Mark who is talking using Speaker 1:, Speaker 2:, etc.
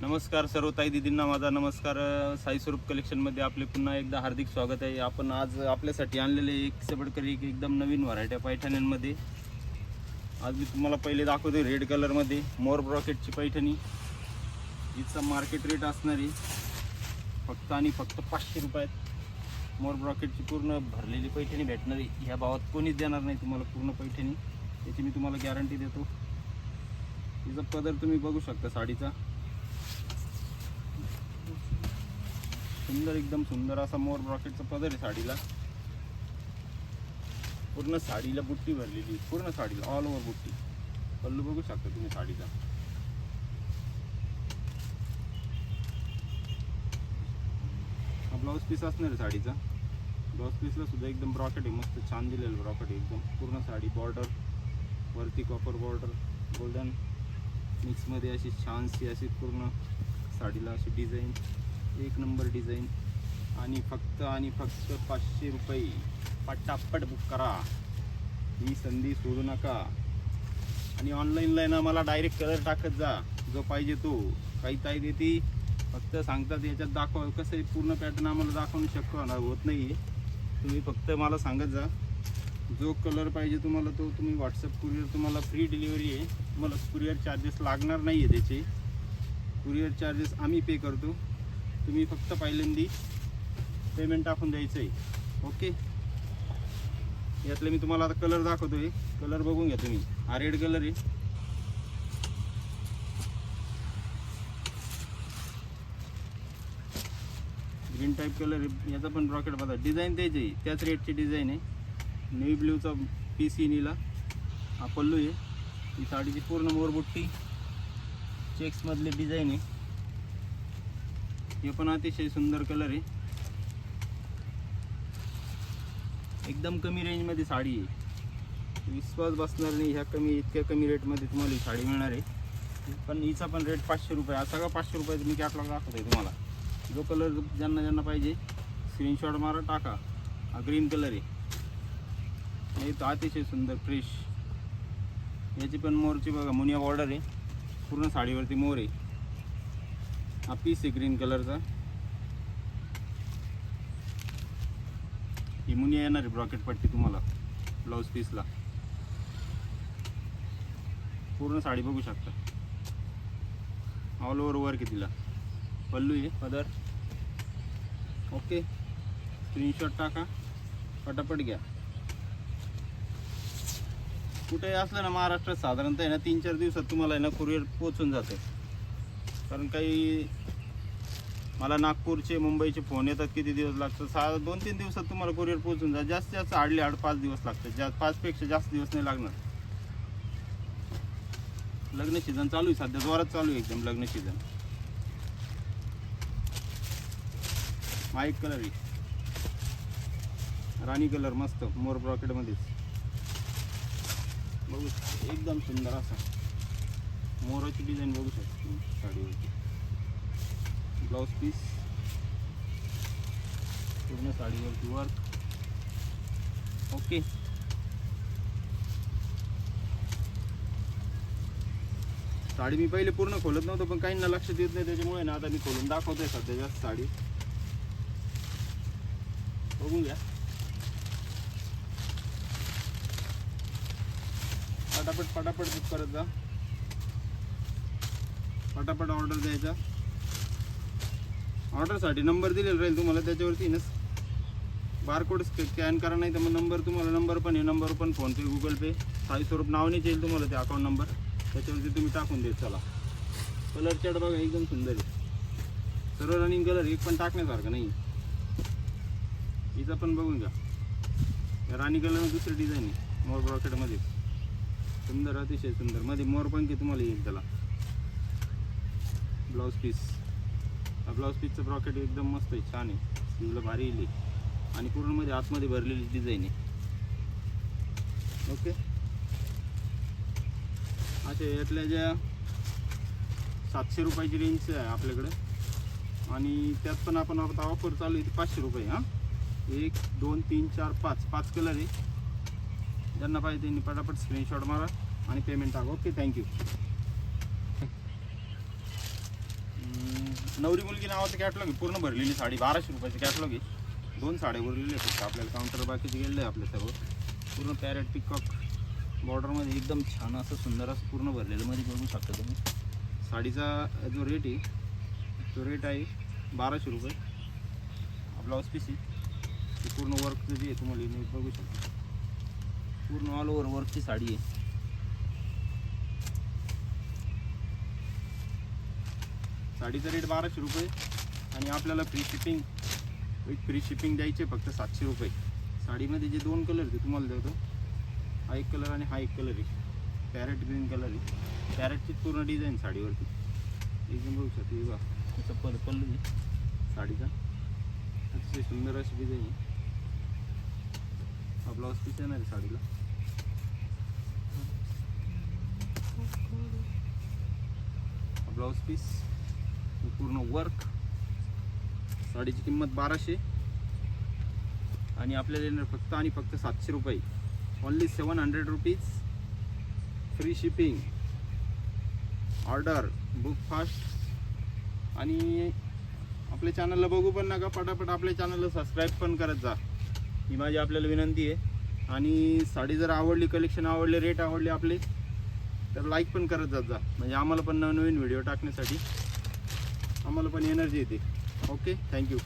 Speaker 1: नमस्कार सर्व ताई दिदींना माझा नमस्कार. साईस्वरूप साई स्वरूप कलेक्शनमध्ये आपले पुन्हा एकदा हार्दिक स्वागत आहे. आपण आज आपल्यासाठी आणलेले एक सबडकरी एक एकदम नवीन व्हरायटी पैठण्यांमध्ये आज मी तुम्हाला पहिले दाखवतो रेड कलरमध्ये मोर ब्रॉकेटची पैठणी. हिचा मार्केट रेट असणारी फक्त आणि फक्त पाचशे रुपयात मोर ब्रॉकेटची पूर्ण भरलेली पैठणी भेटणारी ह्या भावात कोणीच देणार नाही तुम्हाला पूर्ण पैठणी. याची मी तुम्हाला गॅरंटी देतो. तिचा पदर तुम्ही बघू शकता साडीचा. सुंदर एकदम सुंदर असा मोर ब्रॉकेटचा पदर आहे साडीला. पूर्ण साडीला बुट्टी भरलेली पूर्ण साडीला ऑल ओव्हर बुट्टी. पल्लू बघू शकता तुम्ही साडीचा. हा ब्लाऊज पीस असणार आहे साडीचा. ब्लाऊज पीसला सुद्धा एकदम ब्रॉकेट आहे. मस्त छान दिलेलं ब्रॉकेट एकदम. पूर्ण साडी बॉर्डर वरती कॉपर बॉर्डर गोल्डन मिक्समध्ये अशी छानशी अशी पूर्ण साडीला अशी डिझाईन एक नंबर डिझाईन. आणि फक्त आणि फक्त पाचशे रुपये. पटापट बुक करा. ही संधी सोडू नका. आणि ऑनलाईनला आहे ना मला डायरेक्ट कलर टाकत जा. जो पाहिजे तो. काही ताई देते फक्त सांगतात याच्यात दाखव. कसं आहे पूर्ण पॅटर्न आम्हाला दाखवणं शक्य होणार होत नाही आहे तुम्ही फक्त मला सांगत जा. जो कलर पाहिजे तुम्हाला तो तुम्ही व्हॉट्सअप कुरिअर तुम्हाला फ्री डिलिव्हरी आहे. तुम्हाला कुरिअर चार्जेस लागणार नाही आहे त्याचे. कुरिअर चार्जेस आम्ही पे करतो. तुम्ही फक्त पहिल्यांदी पेमेंट टाकून द्यायचं आहे ओके यातले मी तुम्हाला आता कलर दाखवतोय. कलर बघून घ्या तुम्ही. हा रेड कलर आहे. ग्रीन टाईप कलर आहे. याचा पण रॉकेट बघा. डिझाईन द्यायची आहे. त्याच रेटची डिझाईन आहे. नेव्ही ब्ल्यूचा पी सी नीला. हा पल्लू आहे. ही साडीची पूर्ण मोरबुट्टी. चेक्समधली डिझाईन आहे. हे पण अतिशय सुंदर कलर आहे. एकदम कमी रेंजमध्ये साडी आहे. विश्वास बसणार नाही ह्या कमी इतक्या कमी रेटमध्ये तुम्हाला ही साडी मिळणार आहे. पण हिचा पण रेट पाचशे रुपये हा सगळा पाचशे रुपयाचा मी कॅटलॉग दाखवत आहे तुम्हाला. जो कलर ज्यांना ज्यांना पाहिजे स्क्रीनशॉट मारा टाका. हा ग्रीन कलर आहे. हे तो अतिशय सुंदर फ्रेश याची पण मोरची बघा मुनिया बॉर्डर आहे. पूर्ण साडीवरती मोर आहे. हा पीस आहे ग्रीन कलरचा इमुनिया येणार आहे ब्रॉकेट पट्टी तुम्हाला ब्लाऊज पीसला पूर्ण साडी बघू शकता. ऑल ओव्हर वर कितीला पल्लू आहे पदर. ओके. स्क्रीनशॉट टाका. पटापट घ्या. कुठे असलं ना महाराष्ट्रात साधारणतः आहे ना तीन चार दिवसात तुम्हाला आहे ना कुरिअर पोचून जाते. कारण काही मला नागपूरचे मुंबईचे फोन येतात किती दिवस लागतात? सहा दोन तीन दिवसात तुम्हाला कुरिअर पोहोचून जा जास्तीत जास्त आडले आठ पाच दिवस लागतात. जा पाचपेक्षा जास्त दिवस नाही लागणार. लग्न सीझन चालू आहे सध्या. जोरात चालू आहे एकदम लग्न सीझन माईक कलर आहे. राणी कलर मस्त. मोर ब्रॉकेटमध्येच बघू एकदम सुंदर असा. मोराची डिझाईन बघू शकतो तुम्ही साडीवरती. ब्लाऊज पीस पूर्ण साडीवरती वर्क ओके साडी मी पहिले पूर्ण खोलत नव्हतं पण काहींना लक्षात येत नाही त्याच्यामुळे ना आता मी खोलून दाखवतोय सध्या जास्त साडी. बघून घ्या. पटापट पटापट बुक करत जा. पटापट ऑर्डर द्यायचा. ऑर्डरसाठी नंबर दिलेला राहील तुम्हाला त्याच्यावरती ना बारकोड स्कॅन करा नाही तर मग नंबर तुम्हाला नंबर पण आहे नंबर पण फोनपे गुगल पे साई स्वरूप नावानेच येईल तुम्हाला ते अकाउंट नंबर त्याच्यावरती तुम्ही टाकून देत चला. कलर चॅट बघा एकदम सुंदर आहे. सर्व रनिंग कलर एक पण टाकण्यासारखं नाही हिचा पण बघून घ्या. राणी कलर दुसरी डिझाईन आहे मोर ब्रॉकेटमध्ये सुंदर अतिशय सुंदर. मध्ये मोर पंखी तुम्हाला येईल त्याला. Blouse piece. हा ब्लाऊज पीसचं ब्रॉकेट एकदम मस्त आहे छान आहे. स्लीवला भारी येईल. आणि पूर्णमध्ये आतमध्ये भरलेली डिझाईन आहे. ओके असे यातल्या ज्या सातशे रुपयाची रेंज आहे आपल्याकडे. आणि त्यात पण आपण आता ऑफर चालू आहे ती पाचशे रुपये हां. एक दोन तीन चार पाच. पाच कलर आहे. ज्यांना पाहिजे त्यांनी पटापट स्क्रीनशॉट मारा आणि पेमेंट टाका. ओके थँक्यू नवरी मुलगी नावाचं कॅटलॉग आहे. पूर्ण भरलेली साडी बाराशे रुपयाची कॅटलॉग आहे. दोन साड्या उरलेले आहेत फक्त. आपल्याला काउंटर बाकीचे गेलेलं आहे आपल्या सर्व. पूर्ण पॅरेट पिकॉक बॉर्डरमध्ये एकदम छान असं सुंदर असं पूर्ण भरलेलं मध्ये बघू शकता तुम्ही. साडीचा जो रेट आहे तो रेट आहे बाराशे रुपये. ब्लाऊज पीस आहे. ते पूर्ण वर्क जे आहे तुम्हाला बघू शकता. पूर्ण ऑल ओव्हर वर्कची साडी आहे. साडीचा रेट बाराशे रुपये. आणि आपल्याला free shipping with free shipping द्यायचे फक्त सातशे रुपये. साडीमध्ये जे दोन कलर ते तुम्हाला देतो. हा एक कलर आणि हा एक कलर आहे. पॅरेट ग्रीन कलर आहे. पॅरेटची पूर्ण डिझाईन साडीवरती. एकदम बघू शकते बघा. त्याचा पल पल्लू आहे. साडीचा. अतिशय सुंदर अशी डिझाईन आहे. हा ब्लाऊज पीस येणार आहे साडीला. ब्लाऊज पीस पूर्ण वर्क साडीची किंमत बाराशे. आणि आपल्याला येणार फक्त आणि फक्त सातशे रुपये. Only seven hundred rupees free shipping order book fast आणि आपल्या चॅनलला बघू पण नका. पटापट आपल्या चॅनलला सबस्क्राईब पण करत जा. ही माझी आपल्याला विनंती आहे. आणि साडी जर आवडली कलेक्शन आवडले रेट आवडले आपले तर लाईक पण करत जात जा. म्हणजे आम्हाला पण नवनवीन व्हिडिओ टाकण्यासाठी. आम्हाला पण एनर्जी येते. Okay thank you